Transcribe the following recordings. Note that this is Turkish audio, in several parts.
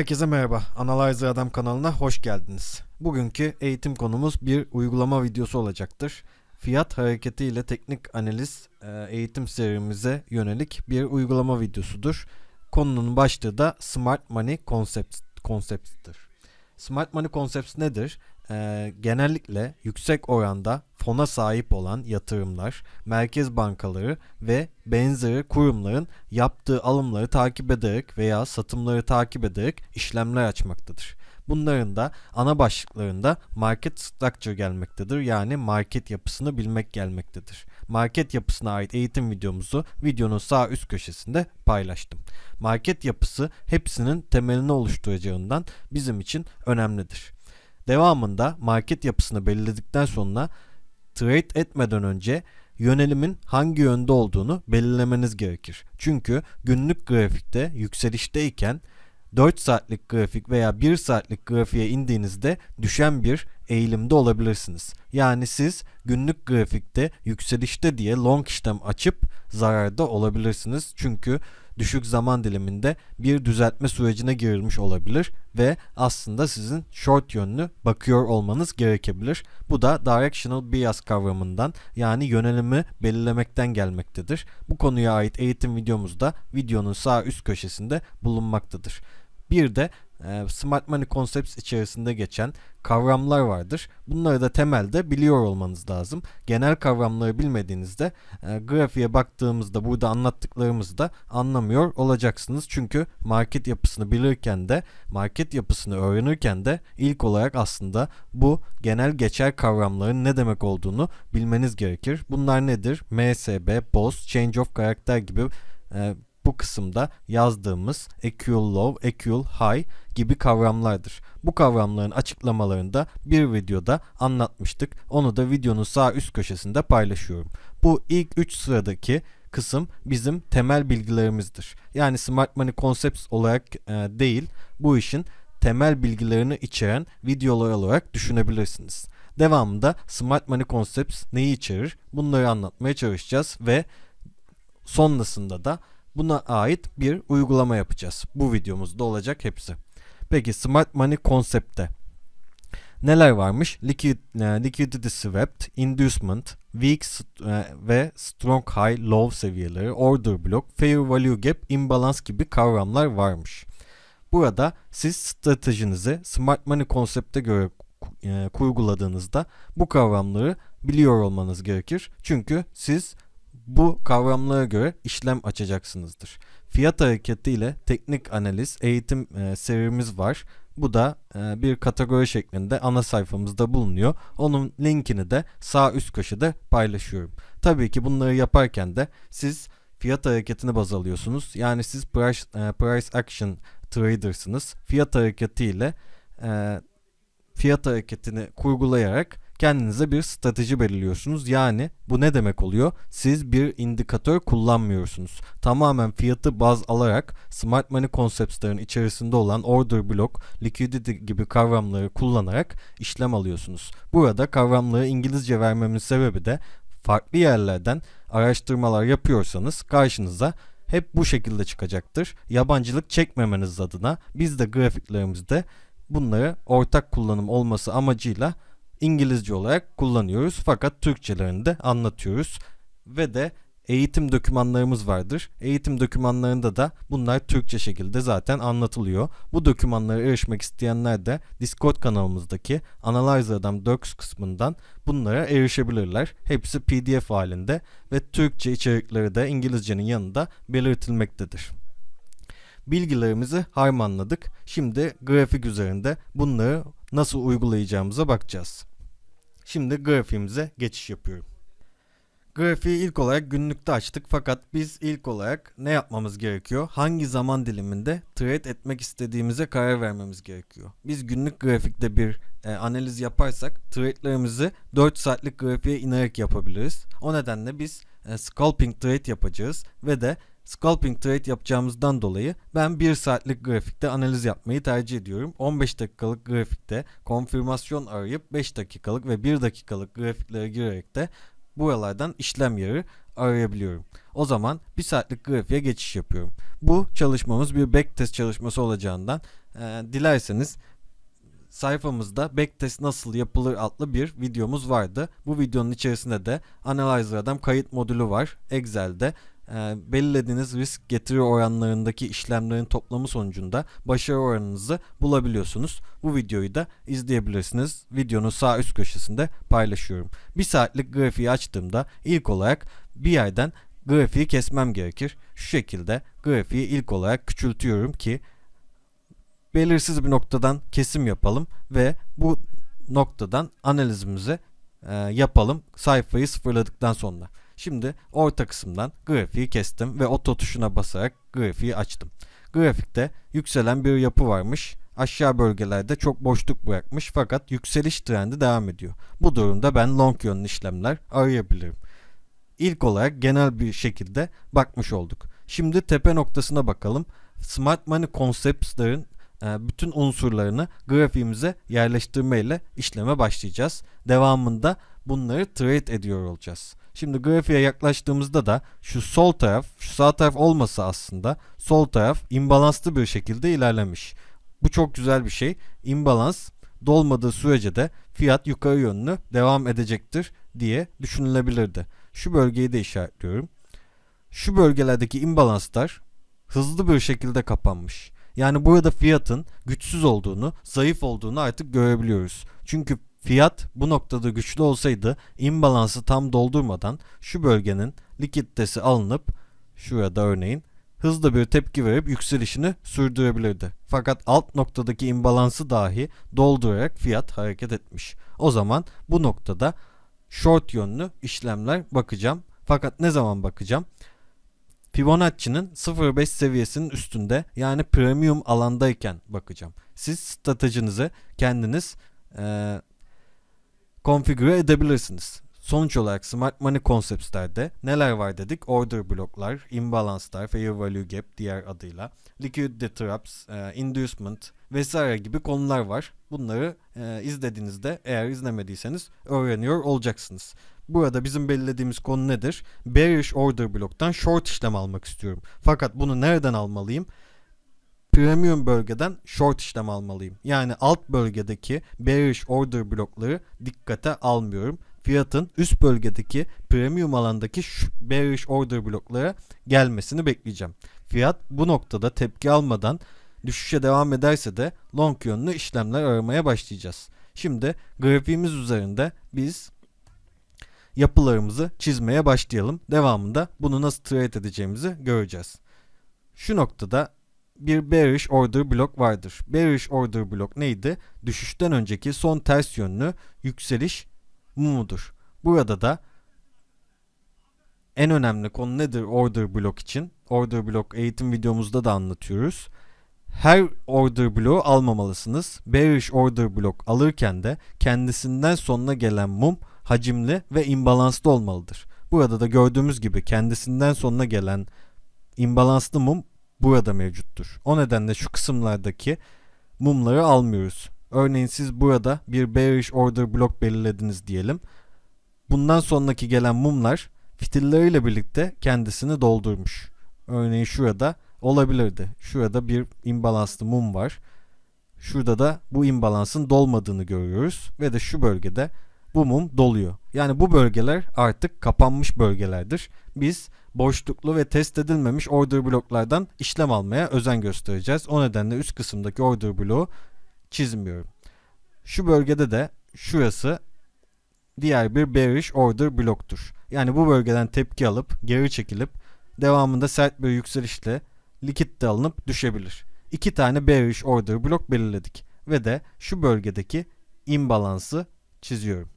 Herkese merhaba. Analyzer Adam kanalına hoş geldiniz. Bugünkü eğitim konumuz bir uygulama videosu olacaktır. Fiyat hareketi ile teknik analiz e, eğitim serimize yönelik bir uygulama videosudur. Konunun başlığı da Smart Money Concepts, Concepts'tir. Smart Money Concepts nedir? E, genellikle yüksek oranda fona sahip olan yatırımlar, merkez bankaları ve benzeri kurumların yaptığı alımları takip ederek veya satımları takip ederek işlemler açmaktadır. Bunların da ana başlıklarında market structure gelmektedir. Yani market yapısını bilmek gelmektedir. Market yapısına ait eğitim videomuzu videonun sağ üst köşesinde paylaştım. Market yapısı hepsinin temelini oluşturacağından bizim için önemlidir. Devamında market yapısını belirledikten sonra trade etmeden önce yönelimin hangi yönde olduğunu belirlemeniz gerekir. Çünkü günlük grafikte yükselişteyken 4 saatlik grafik veya 1 saatlik grafiğe indiğinizde düşen bir eğilimde olabilirsiniz. Yani siz günlük grafikte yükselişte diye long işlem açıp zararda olabilirsiniz. Çünkü düşük zaman diliminde bir düzeltme sürecine girilmiş olabilir ve aslında sizin short yönlü bakıyor olmanız gerekebilir. Bu da directional bias kavramından yani yönelimi belirlemekten gelmektedir. Bu konuya ait eğitim videomuzda videonun sağ üst köşesinde bulunmaktadır. Bir de e, Smart Money Concepts içerisinde geçen kavramlar vardır. Bunları da temelde biliyor olmanız lazım. Genel kavramları bilmediğinizde e, grafiğe baktığımızda burada anlattıklarımızı da anlamıyor olacaksınız. Çünkü market yapısını bilirken de market yapısını öğrenirken de ilk olarak aslında bu genel geçer kavramların ne demek olduğunu bilmeniz gerekir. Bunlar nedir? MSB, BOS, Change of Character gibi e, bu kısımda yazdığımız equal low, equal high gibi kavramlardır. Bu kavramların açıklamalarını da bir videoda anlatmıştık. Onu da videonun sağ üst köşesinde paylaşıyorum. Bu ilk 3 sıradaki kısım bizim temel bilgilerimizdir. Yani Smart Money Concepts olarak e, değil, bu işin temel bilgilerini içeren videolar olarak düşünebilirsiniz. Devamında Smart Money Concepts neyi içerir? Bunları anlatmaya çalışacağız ve sonrasında da buna ait bir uygulama yapacağız. Bu videomuzda olacak hepsi. Peki Smart Money konsepte neler varmış? Liquid, e, liquidity swept, inducement, weak e, ve strong high low seviyeleri, order block, fair value gap, imbalance gibi kavramlar varmış. Burada siz stratejinizi Smart Money konsepte göre e, kurguladığınızda bu kavramları biliyor olmanız gerekir. Çünkü siz bu kavramlara göre işlem açacaksınızdır. Fiyat hareketi ile teknik analiz eğitim e, serimiz var. Bu da e, bir kategori şeklinde ana sayfamızda bulunuyor. Onun linkini de sağ üst köşede paylaşıyorum. Tabii ki bunları yaparken de siz fiyat hareketini baz alıyorsunuz. Yani siz price, e, price action trader'sınız. Fiyat hareketi ile e, fiyat hareketini kurgulayarak kendinize bir strateji belirliyorsunuz. Yani bu ne demek oluyor? Siz bir indikatör kullanmıyorsunuz. Tamamen fiyatı baz alarak Smart Money Concepts'ların içerisinde olan order block, liquidity gibi kavramları kullanarak işlem alıyorsunuz. Burada kavramları İngilizce vermemin sebebi de farklı yerlerden araştırmalar yapıyorsanız karşınıza hep bu şekilde çıkacaktır. Yabancılık çekmemeniz adına biz de grafiklerimizde bunları ortak kullanım olması amacıyla İngilizce olarak kullanıyoruz fakat Türkçelerini de anlatıyoruz ve de eğitim dokümanlarımız vardır. Eğitim dokümanlarında da bunlar Türkçe şekilde zaten anlatılıyor. Bu dokümanlara erişmek isteyenler de Discord kanalımızdaki Analyzer Adam Docs kısmından bunlara erişebilirler. Hepsi PDF halinde ve Türkçe içerikleri de İngilizcenin yanında belirtilmektedir. Bilgilerimizi harmanladık. Şimdi grafik üzerinde bunları nasıl uygulayacağımıza bakacağız. Şimdi grafiğimize geçiş yapıyorum. Grafiği ilk olarak günlükte açtık fakat biz ilk olarak ne yapmamız gerekiyor? Hangi zaman diliminde trade etmek istediğimize karar vermemiz gerekiyor. Biz günlük grafikte bir e, analiz yaparsak trade'lerimizi 4 saatlik grafiğe inerek yapabiliriz. O nedenle biz e, scalping trade yapacağız ve de scalping trade yapacağımızdan dolayı ben 1 saatlik grafikte analiz yapmayı tercih ediyorum. 15 dakikalık grafikte konfirmasyon arayıp 5 dakikalık ve 1 dakikalık grafiklere girerek de buralardan işlem yeri arayabiliyorum. O zaman bir saatlik grafiğe geçiş yapıyorum. Bu çalışmamız bir backtest çalışması olacağından e, dilerseniz sayfamızda backtest nasıl yapılır adlı bir videomuz vardı. Bu videonun içerisinde de Analyzer Adam kayıt modülü var. Excel'de belirlediğiniz risk getiri oranlarındaki işlemlerin toplamı sonucunda başarı oranınızı bulabiliyorsunuz. Bu videoyu da izleyebilirsiniz. Videonun sağ üst köşesinde paylaşıyorum. Bir saatlik grafiği açtığımda ilk olarak bir yerden grafiği kesmem gerekir. Şu şekilde grafiği ilk olarak küçültüyorum ki belirsiz bir noktadan kesim yapalım ve bu noktadan analizimizi e, yapalım sayfayı sıfırladıktan sonra. Şimdi orta kısımdan grafiği kestim ve oto tuşuna basarak grafiği açtım. Grafikte yükselen bir yapı varmış. Aşağı bölgelerde çok boşluk bırakmış fakat yükseliş trendi devam ediyor. Bu durumda ben long yönlü işlemler arayabilirim. İlk olarak genel bir şekilde bakmış olduk. Şimdi tepe noktasına bakalım. Smart Money Concepts'ların e, bütün unsurlarını grafiğimize yerleştirme ile işleme başlayacağız. Devamında bunları trade ediyor olacağız. Şimdi grafiğe yaklaştığımızda da şu sol taraf, şu sağ taraf olmasa aslında sol taraf imbalanslı bir şekilde ilerlemiş. Bu çok güzel bir şey. İmbalans dolmadığı sürece de fiyat yukarı yönlü devam edecektir diye düşünülebilirdi. Şu bölgeyi de işaretliyorum. Şu bölgelerdeki imbalanslar hızlı bir şekilde kapanmış. Yani burada fiyatın güçsüz olduğunu, zayıf olduğunu artık görebiliyoruz. Çünkü fiyat bu noktada güçlü olsaydı imbalansı tam doldurmadan şu bölgenin likiditesi alınıp şurada örneğin hızlı bir tepki verip yükselişini sürdürebilirdi. Fakat alt noktadaki imbalansı dahi doldurarak fiyat hareket etmiş. O zaman bu noktada short yönlü işlemler bakacağım. Fakat ne zaman bakacağım? Fibonacci'nin 0.5 seviyesinin üstünde yani premium alandayken bakacağım. Siz stratejinizi kendiniz e, konfigüre edebilirsiniz. Sonuç olarak Smart Money Concepts'lerde neler var dedik? Order bloklar, imbalanslar, fair value gap diğer adıyla, liquidity traps, e, inducement vesaire gibi konular var. Bunları e, izlediğinizde eğer izlemediyseniz öğreniyor olacaksınız. Burada bizim belirlediğimiz konu nedir? Bearish order bloktan short işlem almak istiyorum. Fakat bunu nereden almalıyım? Premium bölgeden short işlem almalıyım. Yani alt bölgedeki bearish order blokları dikkate almıyorum. Fiyatın üst bölgedeki premium alandaki bearish order bloklara gelmesini bekleyeceğim. Fiyat bu noktada tepki almadan düşüşe devam ederse de long yönlü işlemler aramaya başlayacağız. Şimdi grafiğimiz üzerinde biz yapılarımızı çizmeye başlayalım. Devamında bunu nasıl trade edeceğimizi göreceğiz. Şu noktada bir bearish order blok vardır. Bearish order blok neydi? Düşüşten önceki son ters yönlü yükseliş mumudur. Burada da en önemli konu nedir order blok için? Order blok eğitim videomuzda da anlatıyoruz. Her order bloğu almamalısınız. Bearish order blok alırken de kendisinden sonuna gelen mum hacimli ve imbalanslı olmalıdır. Burada da gördüğümüz gibi kendisinden sonuna gelen imbalanslı mum burada mevcuttur. O nedenle şu kısımlardaki mumları almıyoruz. Örneğin siz burada bir bearish order blok belirlediniz diyelim. Bundan sonraki gelen mumlar fitilleriyle birlikte kendisini doldurmuş. Örneğin şurada olabilirdi. Şurada bir imbalanslı mum var. Şurada da bu imbalansın dolmadığını görüyoruz ve de şu bölgede bu mum doluyor. Yani bu bölgeler artık kapanmış bölgelerdir. Biz boşluklu ve test edilmemiş order bloklardan işlem almaya özen göstereceğiz. O nedenle üst kısımdaki order bloğu çizmiyorum. Şu bölgede de şurası diğer bir bearish order bloktur. Yani bu bölgeden tepki alıp geri çekilip devamında sert bir yükselişle likit de alınıp düşebilir. İki tane bearish order blok belirledik ve de şu bölgedeki imbalansı çiziyorum.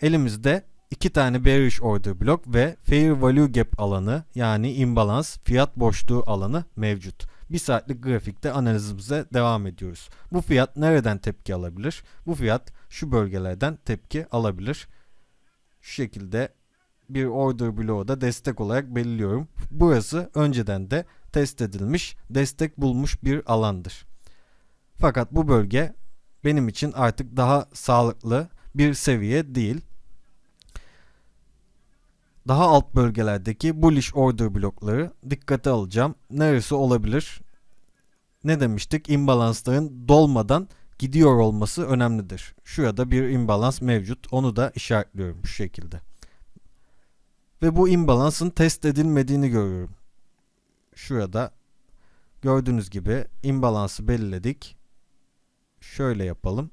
Elimizde iki tane bearish order blok ve fair value gap alanı yani imbalans fiyat boşluğu alanı mevcut. Bir saatlik grafikte analizimize devam ediyoruz. Bu fiyat nereden tepki alabilir? Bu fiyat şu bölgelerden tepki alabilir. Şu şekilde bir order bloğu da destek olarak belirliyorum. Burası önceden de test edilmiş, destek bulmuş bir alandır. Fakat bu bölge benim için artık daha sağlıklı bir seviye değil. daha alt bölgelerdeki bullish order blokları dikkate alacağım. Neresi olabilir? Ne demiştik? İmbalansların dolmadan gidiyor olması önemlidir. Şurada bir imbalans mevcut. Onu da işaretliyorum şu şekilde. Ve bu imbalansın test edilmediğini görüyorum. Şurada gördüğünüz gibi imbalansı belirledik. Şöyle yapalım.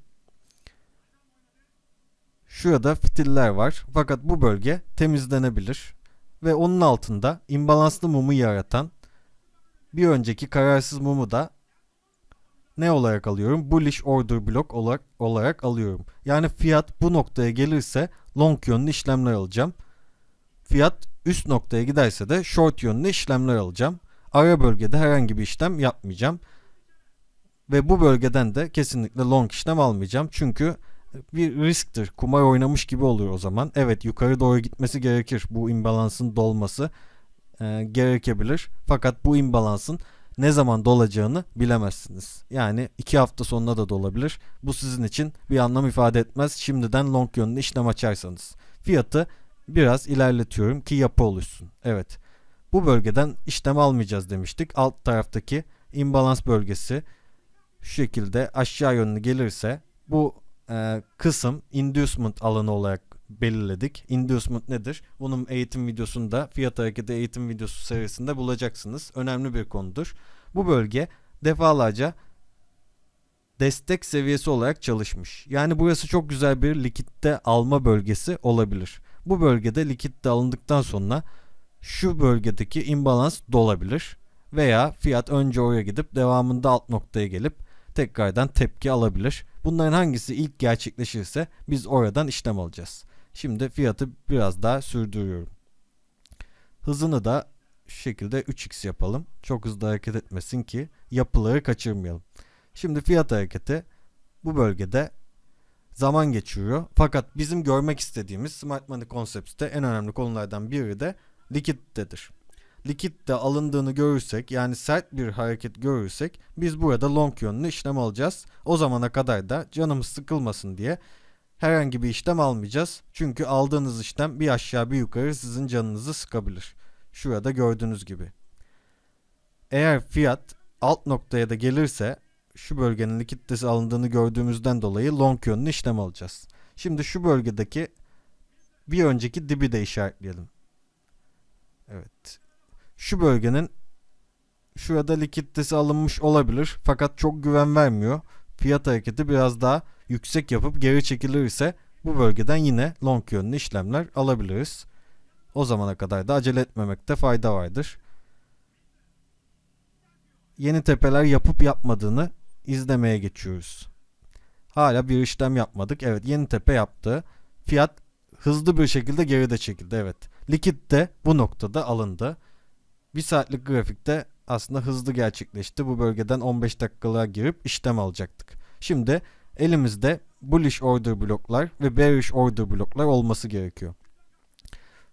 Şurada fitiller var. Fakat bu bölge temizlenebilir. Ve onun altında imbalanslı mumu yaratan bir önceki kararsız mumu da ne olarak alıyorum? Bullish order block olarak, olarak alıyorum. Yani fiyat bu noktaya gelirse long yönlü işlemler alacağım. Fiyat üst noktaya giderse de short yönlü işlemler alacağım. Ara bölgede herhangi bir işlem yapmayacağım. Ve bu bölgeden de kesinlikle long işlem almayacağım. Çünkü bir risktir. Kumar oynamış gibi olur o zaman. Evet yukarı doğru gitmesi gerekir. Bu imbalansın dolması e, gerekebilir. Fakat bu imbalansın ne zaman dolacağını bilemezsiniz. Yani iki hafta sonuna da dolabilir. Bu sizin için bir anlam ifade etmez. Şimdiden long yönlü işlem açarsanız. Fiyatı biraz ilerletiyorum ki yapı oluşsun. Evet. Bu bölgeden işlem almayacağız demiştik. Alt taraftaki imbalans bölgesi şu şekilde aşağı yönlü gelirse bu e, kısım inducement alanı olarak belirledik. Inducement nedir? Bunun eğitim videosunda fiyat hareketi eğitim videosu serisinde bulacaksınız. Önemli bir konudur. Bu bölge defalarca destek seviyesi olarak çalışmış. Yani burası çok güzel bir likitte alma bölgesi olabilir. Bu bölgede likitte alındıktan sonra şu bölgedeki imbalans dolabilir veya fiyat önce oraya gidip devamında alt noktaya gelip tekrardan tepki alabilir. Bunların hangisi ilk gerçekleşirse biz oradan işlem alacağız. Şimdi fiyatı biraz daha sürdürüyorum. Hızını da şu şekilde 3x yapalım. Çok hızlı hareket etmesin ki yapıları kaçırmayalım. Şimdi fiyat hareketi bu bölgede zaman geçiriyor. Fakat bizim görmek istediğimiz Smart Money Concepts'te en önemli konulardan biri de likiditedir. Likitte alındığını görürsek yani sert bir hareket görürsek biz burada long yönlü işlem alacağız. O zamana kadar da canımız sıkılmasın diye herhangi bir işlem almayacağız. Çünkü aldığınız işlem bir aşağı bir yukarı sizin canınızı sıkabilir. Şurada gördüğünüz gibi. Eğer fiyat alt noktaya da gelirse şu bölgenin likiditesi alındığını gördüğümüzden dolayı long yönlü işlem alacağız. Şimdi şu bölgedeki bir önceki dibi de işaretleyelim. Evet. Şu bölgenin şurada likiditesi alınmış olabilir fakat çok güven vermiyor. Fiyat hareketi biraz daha yüksek yapıp geri çekilirse bu bölgeden yine long yönlü işlemler alabiliriz. O zamana kadar da acele etmemekte fayda vardır. Yeni tepeler yapıp yapmadığını izlemeye geçiyoruz. Hala bir işlem yapmadık. Evet yeni tepe yaptı. Fiyat hızlı bir şekilde geride çekildi. Evet. Likit de bu noktada alındı. Bir saatlik grafikte aslında hızlı gerçekleşti. Bu bölgeden 15 dakikalığa girip işlem alacaktık. Şimdi elimizde bullish order bloklar ve bearish order bloklar olması gerekiyor.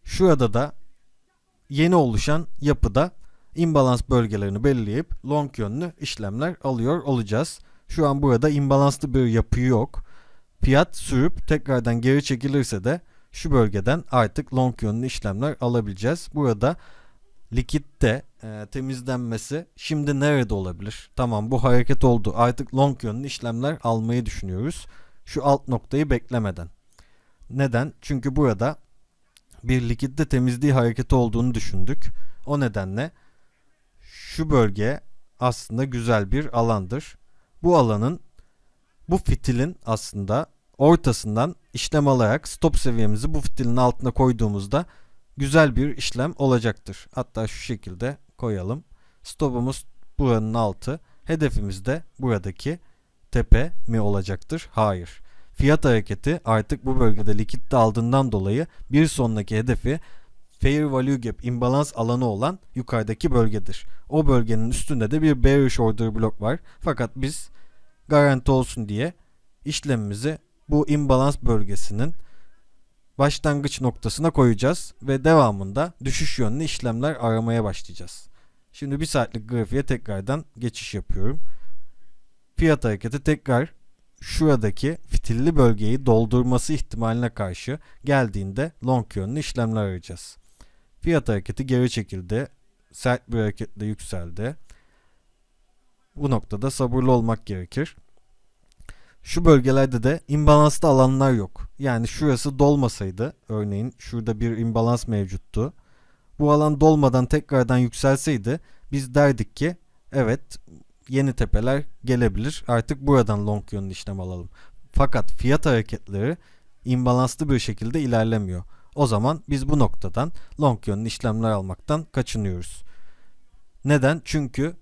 Şurada da yeni oluşan yapıda imbalans bölgelerini belirleyip long yönlü işlemler alıyor olacağız. Şu an burada imbalanslı bir yapı yok. Fiyat sürüp tekrardan geri çekilirse de şu bölgeden artık long yönlü işlemler alabileceğiz. Burada likitte e, temizlenmesi şimdi nerede olabilir? Tamam bu hareket oldu. Artık long yönlü işlemler almayı düşünüyoruz. Şu alt noktayı beklemeden. Neden? Çünkü burada bir likitte temizliği hareketi olduğunu düşündük. O nedenle şu bölge aslında güzel bir alandır. Bu alanın bu fitilin aslında ortasından işlem alarak stop seviyemizi bu fitilin altına koyduğumuzda güzel bir işlem olacaktır. Hatta şu şekilde koyalım. Stopumuz buranın altı. Hedefimiz de buradaki tepe mi olacaktır? Hayır. Fiyat hareketi artık bu bölgede likitte aldığından dolayı bir sonraki hedefi Fair Value Gap imbalans alanı olan yukarıdaki bölgedir. O bölgenin üstünde de bir bearish order blok var. Fakat biz garanti olsun diye işlemimizi bu imbalans bölgesinin başlangıç noktasına koyacağız ve devamında düşüş yönlü işlemler aramaya başlayacağız. Şimdi bir saatlik grafiğe tekrardan geçiş yapıyorum. Fiyat hareketi tekrar şuradaki fitilli bölgeyi doldurması ihtimaline karşı geldiğinde long yönlü işlemler arayacağız. Fiyat hareketi geri çekildi. Sert bir hareketle yükseldi. Bu noktada sabırlı olmak gerekir. Şu bölgelerde de imbalanslı alanlar yok. Yani şurası dolmasaydı, örneğin şurada bir imbalans mevcuttu. Bu alan dolmadan tekrardan yükselseydi biz derdik ki evet yeni tepeler gelebilir. Artık buradan long yönlü işlem alalım. Fakat fiyat hareketleri imbalanslı bir şekilde ilerlemiyor. O zaman biz bu noktadan long yönlü işlemler almaktan kaçınıyoruz. Neden? Çünkü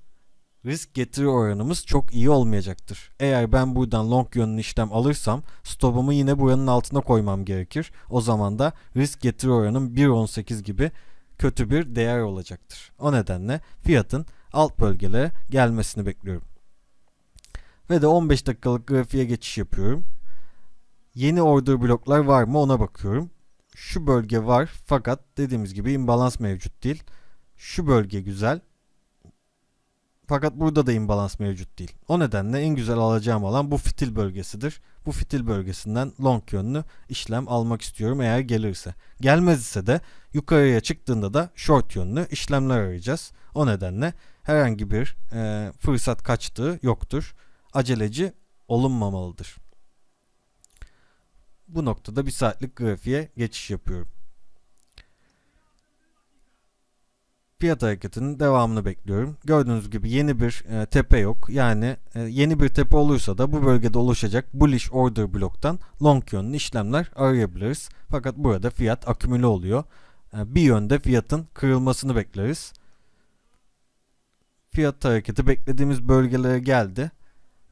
risk getiri oranımız çok iyi olmayacaktır. Eğer ben buradan long yönlü işlem alırsam stopumu yine buranın altına koymam gerekir. O zaman da risk getiri oranım 1.18 gibi kötü bir değer olacaktır. O nedenle fiyatın alt bölgelere gelmesini bekliyorum. Ve de 15 dakikalık grafiğe geçiş yapıyorum. Yeni order bloklar var mı ona bakıyorum. Şu bölge var fakat dediğimiz gibi imbalans mevcut değil. Şu bölge güzel. Fakat burada da imbalans mevcut değil. O nedenle en güzel alacağım alan bu fitil bölgesidir. Bu fitil bölgesinden long yönlü işlem almak istiyorum eğer gelirse. Gelmez ise de yukarıya çıktığında da short yönlü işlemler arayacağız. O nedenle herhangi bir e, fırsat kaçtığı yoktur. Aceleci olunmamalıdır. Bu noktada bir saatlik grafiğe geçiş yapıyorum. Fiyat hareketinin devamını bekliyorum. Gördüğünüz gibi yeni bir e, tepe yok. Yani e, yeni bir tepe olursa da bu bölgede oluşacak bullish order bloktan long yönlü işlemler arayabiliriz. Fakat burada fiyat akümüle oluyor. E, bir yönde fiyatın kırılmasını bekleriz. Fiyat hareketi beklediğimiz bölgelere geldi.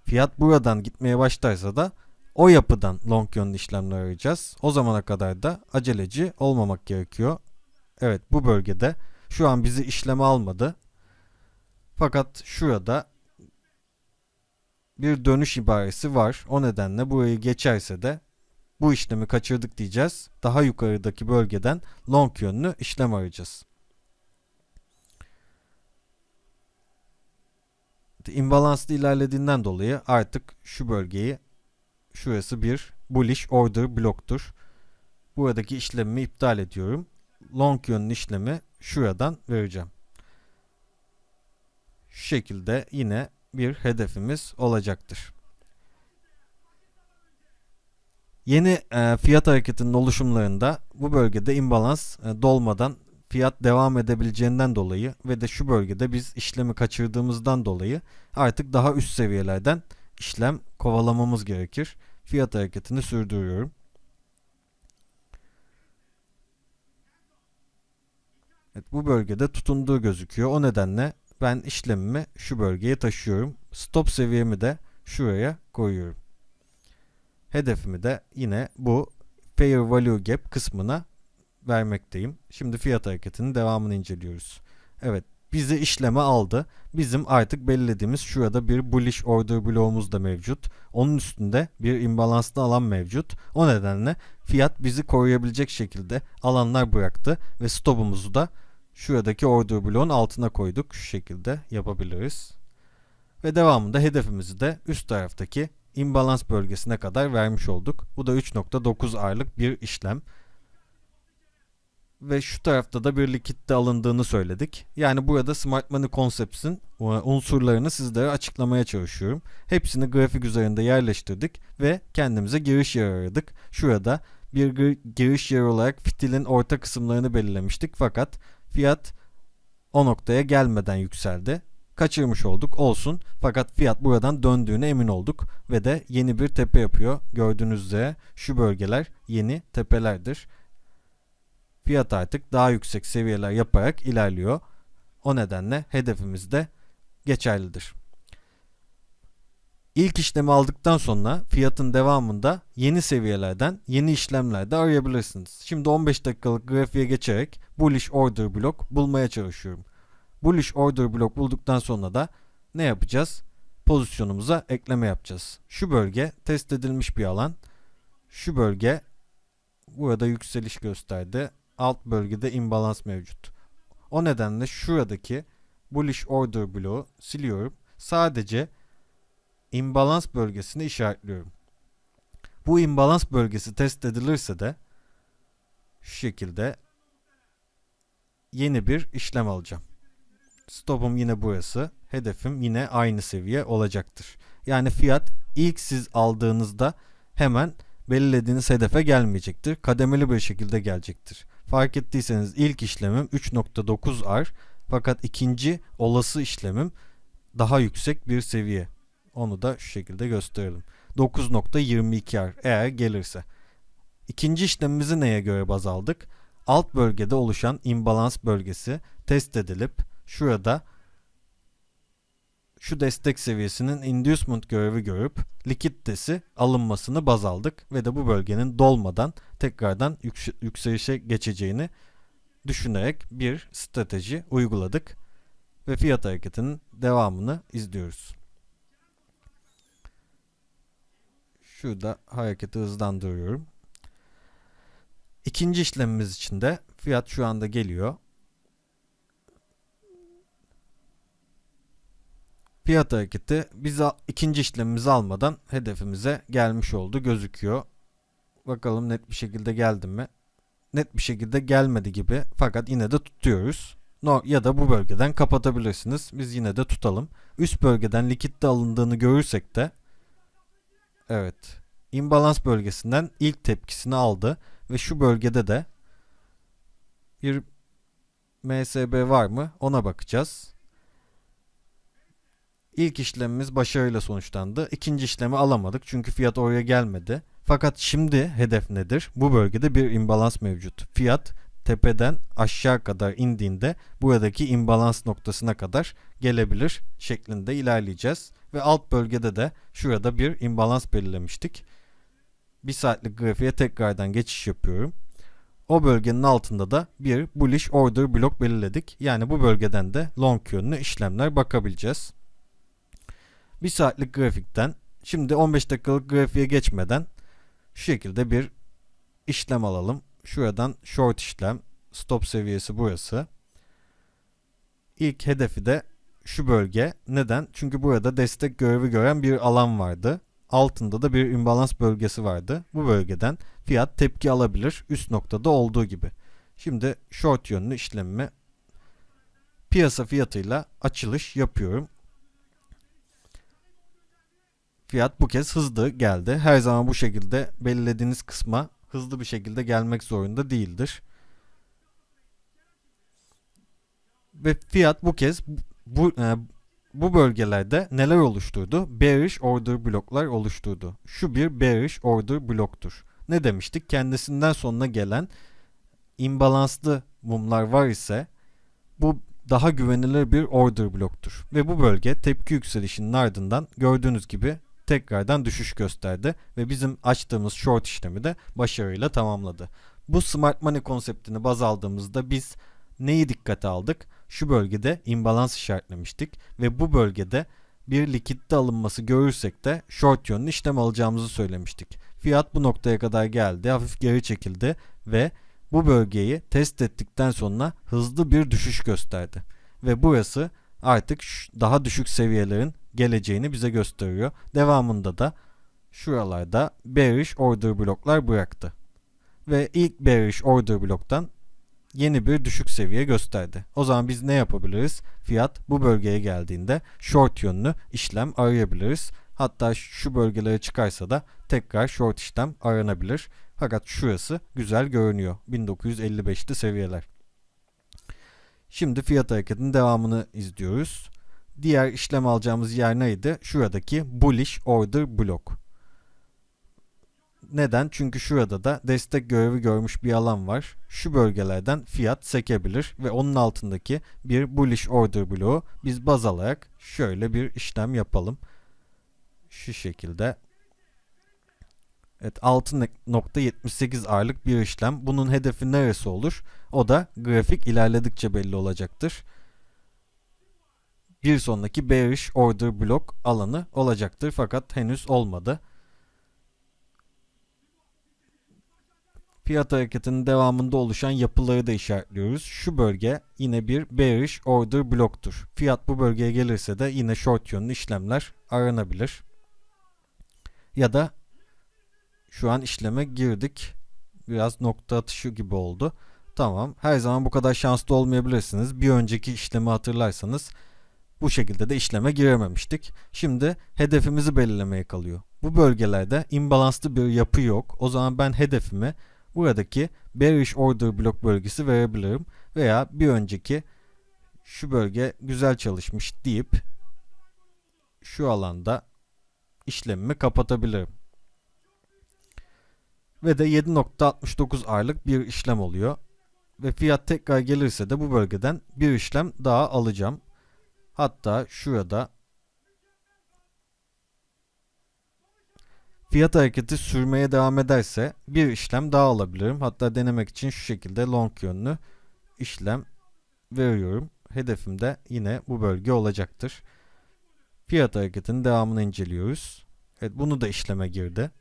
Fiyat buradan gitmeye başlarsa da o yapıdan long yönlü işlemler arayacağız. O zamana kadar da aceleci olmamak gerekiyor. Evet bu bölgede şu an bizi işleme almadı. Fakat şurada bir dönüş ibaresi var. O nedenle burayı geçerse de bu işlemi kaçırdık diyeceğiz. Daha yukarıdaki bölgeden long yönlü işlem arayacağız. İmbalanslı ilerlediğinden dolayı artık şu bölgeyi şurası bir bullish order bloktur. Buradaki işlemimi iptal ediyorum. Long yönlü işlemi şuradan vereceğim. Şu şekilde yine bir hedefimiz olacaktır. Yeni e, fiyat hareketinin oluşumlarında bu bölgede imbalans e, dolmadan fiyat devam edebileceğinden dolayı ve de şu bölgede biz işlemi kaçırdığımızdan dolayı artık daha üst seviyelerden işlem kovalamamız gerekir. Fiyat hareketini sürdürüyorum. Evet, bu bölgede tutunduğu gözüküyor. O nedenle ben işlemimi şu bölgeye taşıyorum. Stop seviyemi de şuraya koyuyorum. Hedefimi de yine bu Fair Value Gap kısmına vermekteyim. Şimdi fiyat hareketinin devamını inceliyoruz. Evet bizi işleme aldı. Bizim artık belirlediğimiz şurada bir bullish order bloğumuz da mevcut. Onun üstünde bir imbalanslı alan mevcut. O nedenle fiyat bizi koruyabilecek şekilde alanlar bıraktı ve stopumuzu da şuradaki order bloğun altına koyduk. Şu şekilde yapabiliriz. Ve devamında hedefimizi de üst taraftaki imbalans bölgesine kadar vermiş olduk. Bu da 3.9 aylık bir işlem. Ve şu tarafta da bir likitte alındığını söyledik. Yani burada Smart Money Concepts'in unsurlarını sizlere açıklamaya çalışıyorum. Hepsini grafik üzerinde yerleştirdik ve kendimize giriş yeri aradık. Şurada bir giriş yeri olarak fitilin orta kısımlarını belirlemiştik fakat Fiyat o noktaya gelmeden yükseldi. Kaçırmış olduk olsun fakat fiyat buradan döndüğüne emin olduk ve de yeni bir tepe yapıyor. Gördüğünüz üzere şu bölgeler yeni tepelerdir. Fiyat artık daha yüksek seviyeler yaparak ilerliyor. O nedenle hedefimiz de geçerlidir. İlk işlemi aldıktan sonra fiyatın devamında yeni seviyelerden yeni işlemlerde arayabilirsiniz. Şimdi 15 dakikalık grafiğe geçerek bullish order block bulmaya çalışıyorum. Bullish order block bulduktan sonra da ne yapacağız? Pozisyonumuza ekleme yapacağız. Şu bölge test edilmiş bir alan. Şu bölge burada yükseliş gösterdi. Alt bölgede imbalans mevcut. O nedenle şuradaki bullish order bloğu siliyorum. Sadece imbalans bölgesini işaretliyorum. Bu imbalans bölgesi test edilirse de şu şekilde yeni bir işlem alacağım. Stopum yine burası. Hedefim yine aynı seviye olacaktır. Yani fiyat ilk siz aldığınızda hemen belirlediğiniz hedefe gelmeyecektir. Kademeli bir şekilde gelecektir. Fark ettiyseniz ilk işlemim 3.9 ar fakat ikinci olası işlemim daha yüksek bir seviye. Onu da şu şekilde gösterelim. 9.22 ar eğer gelirse. İkinci işlemimizi neye göre baz aldık? Alt bölgede oluşan imbalans bölgesi test edilip şurada şu destek seviyesinin inducement görevi görüp likiditesi alınmasını baz aldık ve de bu bölgenin dolmadan tekrardan yüks- yükselişe geçeceğini düşünerek bir strateji uyguladık ve fiyat hareketinin devamını izliyoruz. Şurada hareketi hızlandırıyorum. İkinci işlemimiz için de fiyat şu anda geliyor. Fiyat hareketi biz ikinci işlemimizi almadan hedefimize gelmiş oldu gözüküyor. Bakalım net bir şekilde geldi mi? Net bir şekilde gelmedi gibi fakat yine de tutuyoruz. No, ya da bu bölgeden kapatabilirsiniz. Biz yine de tutalım. Üst bölgeden likitte alındığını görürsek de evet imbalans bölgesinden ilk tepkisini aldı ve şu bölgede de bir MSB var mı ona bakacağız. İlk işlemimiz başarıyla sonuçlandı. İkinci işlemi alamadık çünkü fiyat oraya gelmedi. Fakat şimdi hedef nedir? Bu bölgede bir imbalans mevcut. Fiyat tepeden aşağı kadar indiğinde buradaki imbalans noktasına kadar gelebilir şeklinde ilerleyeceğiz. Ve alt bölgede de şurada bir imbalans belirlemiştik. Bir saatlik grafiğe tekrardan geçiş yapıyorum. O bölgenin altında da bir bullish order blok belirledik. Yani bu bölgeden de long yönlü işlemler bakabileceğiz. Bir saatlik grafikten şimdi 15 dakikalık grafiğe geçmeden şu şekilde bir işlem alalım. Şuradan short işlem stop seviyesi burası. İlk hedefi de şu bölge. Neden? Çünkü burada destek görevi gören bir alan vardı. Altında da bir imbalans bölgesi vardı. Bu bölgeden fiyat tepki alabilir üst noktada olduğu gibi. Şimdi short yönlü işlemimi piyasa fiyatıyla açılış yapıyorum. Fiyat bu kez hızlı geldi. Her zaman bu şekilde belirlediğiniz kısma hızlı bir şekilde gelmek zorunda değildir. Ve fiyat bu kez bu e, bu bölgelerde neler oluşturdu? Bearish order bloklar oluşturdu. Şu bir bearish order bloktur. Ne demiştik? Kendisinden sonra gelen imbalanslı mumlar var ise bu daha güvenilir bir order bloktur. Ve bu bölge tepki yükselişinin ardından gördüğünüz gibi tekrardan düşüş gösterdi ve bizim açtığımız short işlemi de başarıyla tamamladı. Bu smart money konseptini baz aldığımızda biz neyi dikkate aldık? Şu bölgede imbalans işaretlemiştik ve bu bölgede bir likitte alınması görürsek de short yönlü işlem alacağımızı söylemiştik. Fiyat bu noktaya kadar geldi, hafif geri çekildi ve bu bölgeyi test ettikten sonra hızlı bir düşüş gösterdi. Ve burası artık daha düşük seviyelerin geleceğini bize gösteriyor. Devamında da şuralarda bearish order bloklar bıraktı. Ve ilk bearish order bloktan yeni bir düşük seviye gösterdi. O zaman biz ne yapabiliriz? Fiyat bu bölgeye geldiğinde short yönlü işlem arayabiliriz. Hatta şu bölgelere çıkarsa da tekrar short işlem aranabilir. Fakat şurası güzel görünüyor. 1955'li seviyeler. Şimdi fiyat hareketinin devamını izliyoruz. Diğer işlem alacağımız yer neydi? Şuradaki bullish order block. Neden? Çünkü şurada da destek görevi görmüş bir alan var. Şu bölgelerden fiyat sekebilir ve onun altındaki bir bullish order bloğu biz baz alarak şöyle bir işlem yapalım. Şu şekilde. Evet 6.78 ağırlık bir işlem. Bunun hedefi neresi olur? O da grafik ilerledikçe belli olacaktır. Bir sonraki bearish order block alanı olacaktır fakat henüz olmadı. Fiyat hareketinin devamında oluşan yapıları da işaretliyoruz. Şu bölge yine bir bearish order bloktur. Fiyat bu bölgeye gelirse de yine short yönlü işlemler aranabilir. Ya da şu an işleme girdik. Biraz nokta atışı gibi oldu. Tamam. Her zaman bu kadar şanslı olmayabilirsiniz. Bir önceki işlemi hatırlarsanız bu şekilde de işleme girememiştik. Şimdi hedefimizi belirlemeye kalıyor. Bu bölgelerde imbalanslı bir yapı yok. O zaman ben hedefimi buradaki bearish order block bölgesi verebilirim. Veya bir önceki şu bölge güzel çalışmış deyip şu alanda işlemimi kapatabilirim. Ve de 7.69 R'lık bir işlem oluyor. Ve fiyat tekrar gelirse de bu bölgeden bir işlem daha alacağım. Hatta şurada fiyat hareketi sürmeye devam ederse bir işlem daha alabilirim. Hatta denemek için şu şekilde long yönlü işlem veriyorum. Hedefim de yine bu bölge olacaktır. Fiyat hareketinin devamını inceliyoruz. Evet bunu da işleme girdi.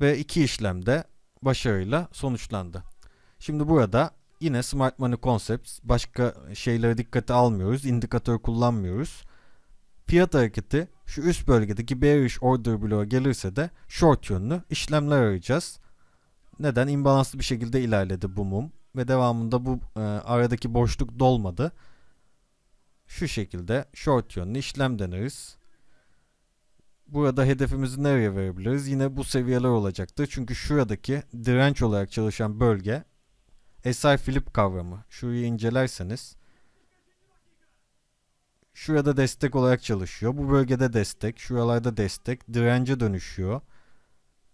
Ve iki işlem de başarıyla sonuçlandı. Şimdi burada yine Smart Money Concepts başka şeylere dikkate almıyoruz. indikatör kullanmıyoruz. Fiyat hareketi şu üst bölgedeki bearish order bloğu gelirse de short yönlü işlemler arayacağız. Neden? İmbalanslı bir şekilde ilerledi bu mum ve devamında bu e, aradaki boşluk dolmadı. Şu şekilde short yönlü işlem deneriz. Burada hedefimizi nereye verebiliriz? Yine bu seviyeler olacaktır. Çünkü şuradaki direnç olarak çalışan bölge SI flip kavramı. Şurayı incelerseniz şurada destek olarak çalışıyor. Bu bölgede destek, şuralarda destek, dirence dönüşüyor.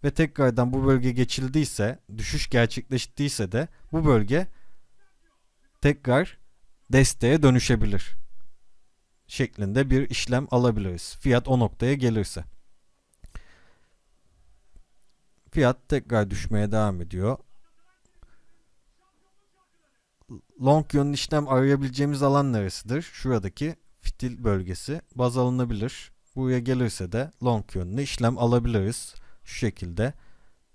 Ve tekrardan bu bölge geçildiyse, düşüş gerçekleştiyse de bu bölge tekrar desteğe dönüşebilir şeklinde bir işlem alabiliriz. Fiyat o noktaya gelirse. Fiyat tekrar düşmeye devam ediyor. Long yönlü işlem arayabileceğimiz alan neresidir? Şuradaki fitil bölgesi baz alınabilir. Buraya gelirse de long yönlü işlem alabiliriz. Şu şekilde.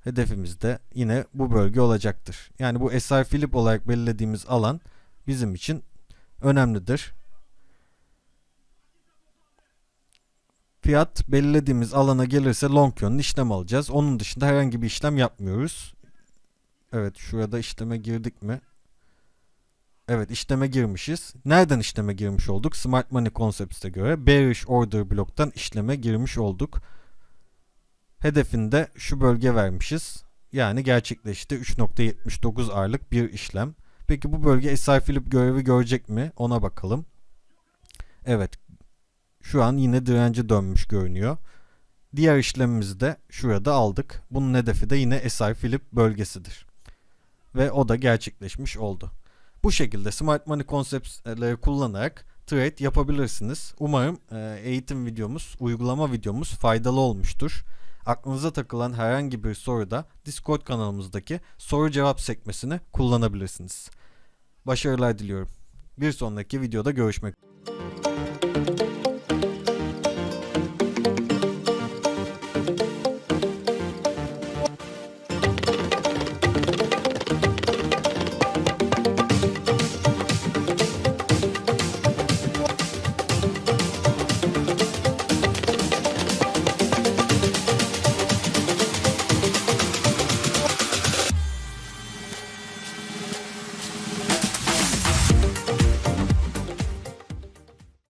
Hedefimiz de yine bu bölge olacaktır. Yani bu SR Philip olarak belirlediğimiz alan bizim için önemlidir. Fiyat belirlediğimiz alana gelirse long yönlü işlem alacağız. Onun dışında herhangi bir işlem yapmıyoruz. Evet şurada işleme girdik mi? Evet işleme girmişiz. Nereden işleme girmiş olduk? Smart Money Concepts'e göre bearish order bloktan işleme girmiş olduk. Hedefinde şu bölge vermişiz. Yani gerçekleşti 3.79 R'lık bir işlem. Peki bu bölge SI Flip görevi görecek mi? Ona bakalım. Evet şu an yine direnci dönmüş görünüyor. Diğer işlemimizi de şurada aldık. Bunun hedefi de yine SI Flip bölgesidir. Ve o da gerçekleşmiş oldu. Bu şekilde Smart Money konseptleri kullanarak trade yapabilirsiniz. Umarım e, eğitim videomuz, uygulama videomuz faydalı olmuştur. Aklınıza takılan herhangi bir soruda Discord kanalımızdaki soru cevap sekmesini kullanabilirsiniz. Başarılar diliyorum. Bir sonraki videoda görüşmek üzere.